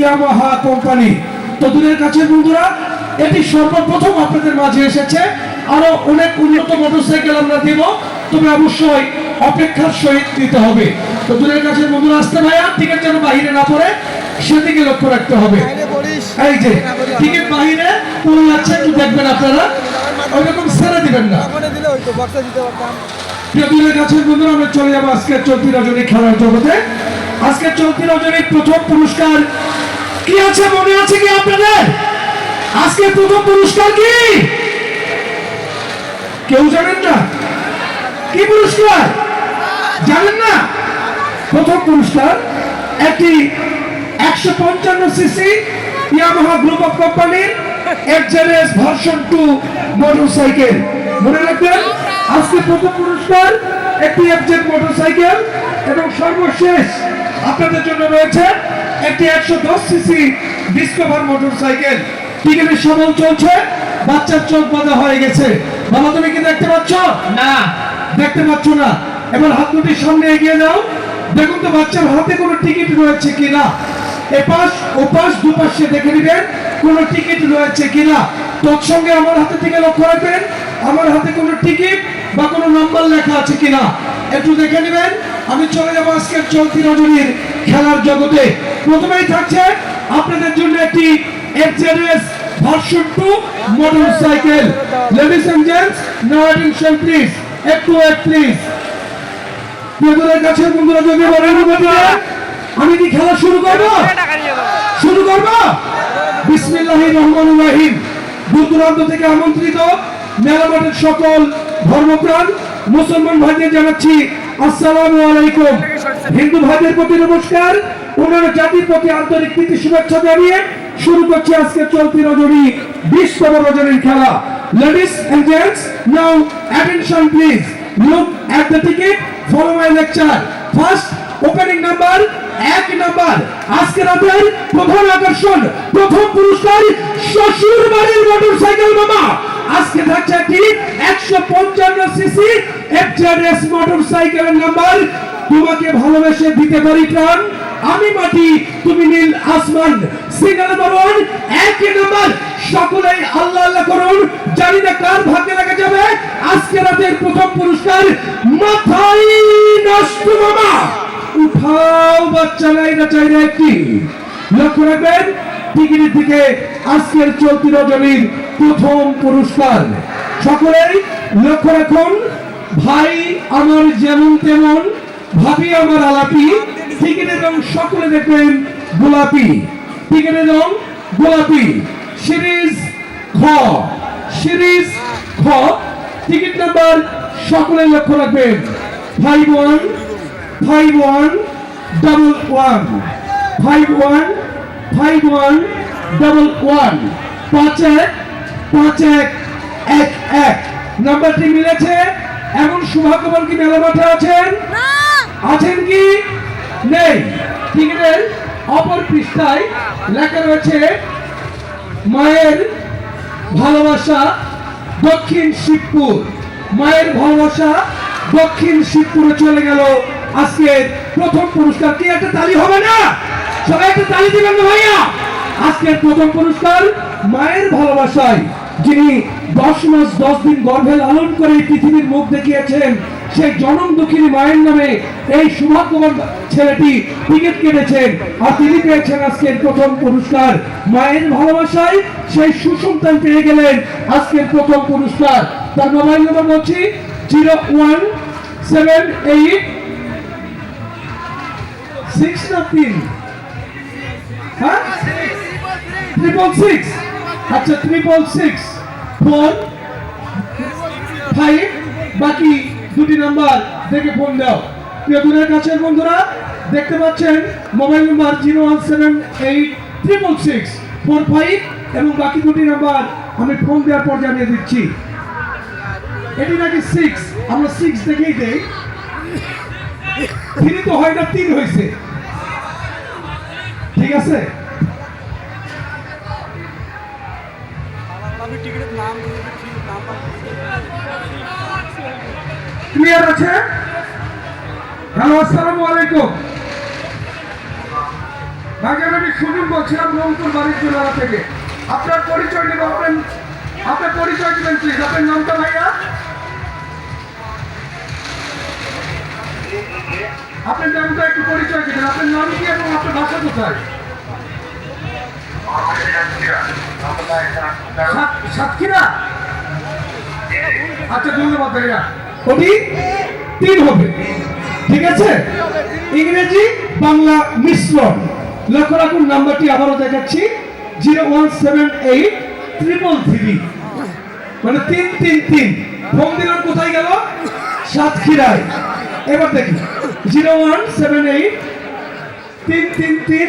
Yamaha company. তো দূরের কাছে বন্ধুরা এটি সর্বপ্রথম আপনাদের মাঝে এসেছে। আরও অনেক উন্নত মোটরসাইকেল আমরা দেব তবে অবশ্যই অপেক্ষার সহিত দিতে হবে। তো দূরের কাছে বন্ধুরা আসতে ভাইয়া টিকিট যেন বাহিরে না পড়ে সেদিকে লক্ষ্য রাখতে হবে। এই যে টিকিট বাহিরে পড়ে যাচ্ছে একটু দেখবেন আপনারা। ওইরকম ছেড়ে দিবেন না। প্রিয় কাছের বন্ধুরা আমরা চলে যাব আজকের চলতি রজনী খেলার জগতে। আজকের চলতি রজনীর প্রথম পুরস্কার কি আছে, মনে আছে কি আপনাদের? আজকে প্রথম পুরস্কার কি? কেউ জানেন না? কি পুরস্কার? জানেন না? প্রথম পুরস্কার একটি একশো পঞ্চান্ন সিসি ইয়ামাহা গ্রুপ অফ কোম্পানির এক্সএলএস ভার্সন টু মোটরসাইকেল। মনে রাখবেন, আজকে প্রথম পুরস্কার একটি এফজেড মোটরসাইকেল এবং সর্বশেষ আপনাদের জন্য রয়েছে একটি একশো দশ সিসি ডিসকভার মোটরসাইকেল। টিকিটের সময় চলছে বাচ্চার চোখ বাঁধা হয়ে গেছে। বাবা তুমি কি দেখতে পাচ্ছ? না। দেখতে পাচ্ছ না। এবার হাত দুটির সামনে এগিয়ে যাও। দেখুন তো বাচ্চার হাতে কোনো টিকিট রয়েছে কিনা। এপাশ ওপাশ দুপাশে দেখে নেবেন কোনো টিকিট রয়েছে কিনা। তৎসঙ্গে আমার হাতে থেকে লক্ষ্য রাখবেন আমার হাতে কোনো টিকিট বা কোনো নাম্বার লেখা আছে কিনা। একটু দেখে নেবেন আমি চলে যাব আজকের চলতি রজনীর খেলার জগতে। প্রথমেই থাকছে আপনাদের জন্য একটি FZS version two motorcycle ladies and gents now attention please একটু এক প্লিজ প্রিয়দের কাছে, বন্ধুরা, যদি বলেন আমি কি খেলা শুরু করব? শুরু করব? বিসমিল্লাহির রহমানির রহিম। দূর দূরান্ত থেকে আমন্ত্রিত মেলামাটের সকল ধর্মপ্রাণ, মুসলমান ভাইদের জানাচ্ছি আসসালামু আলাইকুম। হিন্দু ভাইদের প্রতি নমস্কার। জাতির প্রতি আন্তরিক প্রীতি, শুভেচ্ছা জানিয়ে শুরু করছি আজকে চলতি রজনী, বিশতম রজনীর খেলা। Ladies and gents now attention please look at the follow my lecture first opening number এক নাম্বার আজকে রাতের প্রথম আকর্ষণ, প্রথম পুরস্কার শ্বশুর বাড়ির মোটরসাইকেল মামা। একশো পঞ্চান্ন সিসি এফজেডএস মোটরসাইকেলের নাম্বার তোমাকে ভালোবেসে দিতে পারি প্রাণ। আমি মাটি, তুমি নীল আসমান। সিঙ্গেল নাম্বার ওয়ান এক নাম্বার সকলেই আল্লাহ আল্লাহ করুন। জানি না কার ভাগ্যে লেগে যাবে। আজকে রাতের প্রথম পুরস্কার, মাথায় নষ্ট মামা। উঠাও বাচ্চা একটি লক্ষ্য রাখবেন, টিকিটের দিকে আজকের চলতি রজনীর প্রথম পুরস্কার। সকলেই লক্ষ্য রাখুন, ভাই আমার যেমন তেমন, ভাবি আমার আলাপি, টিকিটের রং সকলে দেখবেন গোলাপি। টিকিটের রং গোলাপি। সিরিজ খ সিরিজ খ টিকিট নাম্বার সকলে লক্ষ্য রাখবেন। Five one five one, double one. Five one five one, double one. পাঁচ এক পাঁচ এক এক এক। নাম্বারটি মিলেছে। এমন শুভাগমন কি মেলা মাঠে আছেন? আছেন কি? নেই। টিকিটের অপর পৃষ্ঠায় লেখা রয়েছে মায়ের ভালোবাসা দক্ষিণ শিবপুর। মায়ের ভালোবাসা দক্ষিণ শিবপুরে চলে গেল। আজকে প্রথম পুরস্কার কি একটা তালি হবে না? সবাই একটা তালি দিবেন না ভাইয়া? আজকের প্রথম পুরস্কার মায়ের ভালোবাসায় যিনি দশ মাস, দশ দিন গর্ভে লালন করে পৃথিবীর মুখ দেখিয়েছেন, সেই জনম দুঃখিনী মায়ের নামে এই সৌভাগ্যবান ছেলেটি টিকিট কেটেছেন। আর তিনি পেয়েছেন আজকের প্রথম পুরস্কার। মায়ের ভালোবাসায় সেই সুসন্তান পেয়ে গেলেন আজকের প্রথম পুরস্কার। তার মোবাইল নম্বর বলছি, zero one seven eight six না তিন। হ্যাঁ? Triple six. আচ্ছা ট্রিপল সিক্স ফোর ফাইভ বাকি দুটি নাম্বার দেখে ফোন দাও। প্রিয় দূরের কাছের বন্ধুরা, দেখতে পাচ্ছেন mobile number zero one seven eight triple six four five এবং বাকি দুটি নাম্বার আমি ফোন দেওয়ার পর জানিয়ে দিচ্ছি। এটি নাকি সিক্স আমরা সিক্স দেখেই দেই। থ্রি তো হয় না, তিন হয়েছে। ঠিক আছে? ক্লিয়ার আছে? হ্যালো, আসসালামু আলাইকুম। ভাইজান আমি সুজন বলছিলাম রংপুর বাণিজ্যমেলা থেকে। আপনার পরিচয় নেব আপনার আপনার পরিচয় দিবেন প্লিজ আপনার নামটা ভাইয়া? আপনার নামটা একটু পরিচয় দিবেন। আপনার নাম কি এবং আপনার বাসা কোথায়? সাতক্ষীরা? আচ্ছা ধন্যবাদ ভাইয়া। ওটি তিন হবে। ঠিক আছে? ইংরেজি, বাংলা মিশ্রণ। লক্ষ্য রাখুন, নাম্বারটি আবারও দেখাচ্ছি। Zero one seven eight triple three. মানে তিন তিন তিন। ফোন দিলাম, কোথায় গেল? সাতক্ষীরায়। এবার দেখি। জিরো ওয়ান সেভেন এইট তিন তিন তিন।